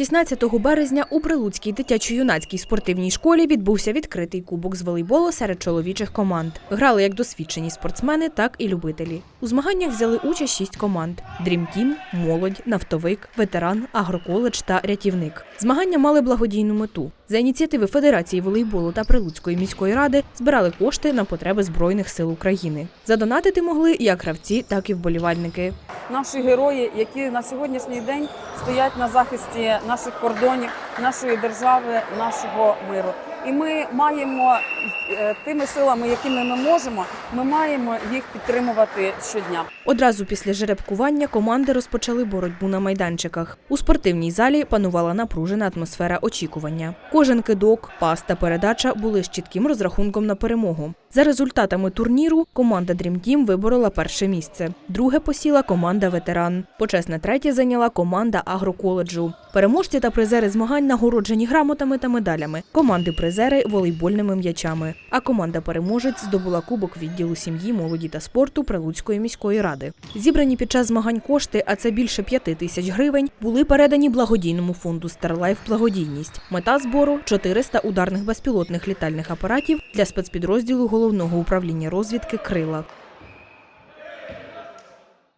16 березня у Прилуцькій дитячо-юнацькій спортивній школі відбувся відкритий кубок з волейболу серед чоловічих команд. Грали як досвідчені спортсмени, так і любителі. У змаганнях взяли участь шість команд: Дрімтім, молодь, нафтовик, ветеран, агроколедж та рятівник. Змагання мали благодійну мету. За ініціативи Федерації волейболу та Прилуцької міської ради збирали кошти на потреби Збройних сил України. Задонатити могли як гравці, так і вболівальники. Наші герої, які на сьогоднішній день стоять на захисті наших кордонів, нашої держави, нашого миру. І ми маємо е, тими силами, якими ми можемо, ми маємо їх підтримувати щодня. Одразу після жеребкування команди розпочали боротьбу на майданчиках. У спортивній залі панувала напружена атмосфера очікування. Кожен кидок, пас та передача були з чітким розрахунком на перемогу. За результатами турніру команда Team виборола перше місце. Друге посіла команда Ветеран. Почесне третє зайняла команда Агроколеджу. Переможці та призери змагань нагороджені грамотами та медалями. Команди призери волейбольними м'ячами. А команда переможець здобула кубок відділу сім'ї, молоді та спорту Прилуцької міської ради. Зібрані під час змагань кошти, а це більше п'яти тисяч гривень, були передані благодійному фонду Старлайф Благодійність. Мета збору 400 ударних безпілотних літальних апаратів для спецпідрозділу головного управління розвідки Крила.